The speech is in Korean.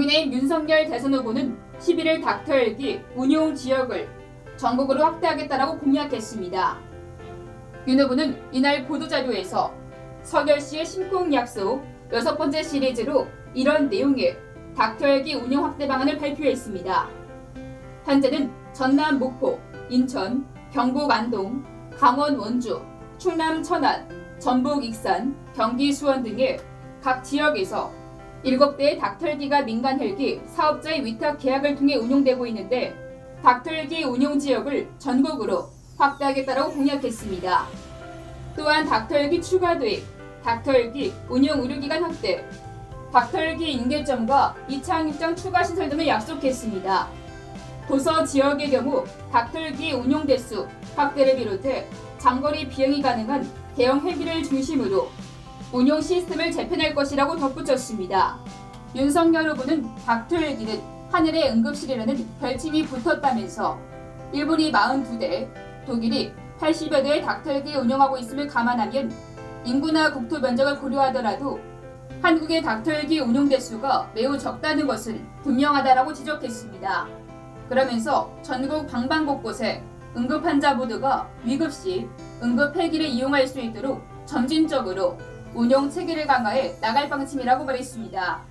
국민의힘 윤석열 대선 후보는 11일 닥터헬기 운용 지역을 전국으로 확대하겠다라고 공약했습니다. 윤 후보는 이날 보도자료에서 서결 씨의 심공 약속 여섯 번째 시리즈로 이런 내용의 닥터헬기 운영 확대 방안을 발표했습니다. 현재는 전남 목포, 인천, 경북 안동, 강원 원주, 충남 천안, 전북 익산, 경기 수원 등의 각 지역에서 7대의 닥터헬기가 민간 헬기 사업자의 위탁 계약을 통해 운용되고 있는데 닥터헬기 운용 지역을 전국으로 확대하겠다고 공약했습니다. 또한 닥터헬기 추가 도입, 닥터헬기 운용 의료기관 확대, 닥터헬기 인계점과 이차항 입장 추가 시설 등을 약속했습니다. 도서 지역의 경우 닥터헬기 운용 대수 확대를 비롯해 장거리 비행이 가능한 대형 헬기를 중심으로 운용 시스템을 재편할 것이라고 덧붙였습니다. 윤석열 후보는 닥터헬기는 하늘의 응급실이라는 별칭이 붙었다면서 일본이 42대, 독일이 80여 대의 닥터헬기 운영하고 있음을 감안하면 인구나 국토 면적을 고려하더라도 한국의 닥터헬기 운용 대수가 매우 적다는 것은 분명하다라고 지적했습니다. 그러면서 전국 방방 곳곳에 응급 환자 모두가 위급 시 응급 헬기를 이용할 수 있도록 점진적으로 운영 체계를 강화해 나갈 방침이라고 말했습니다.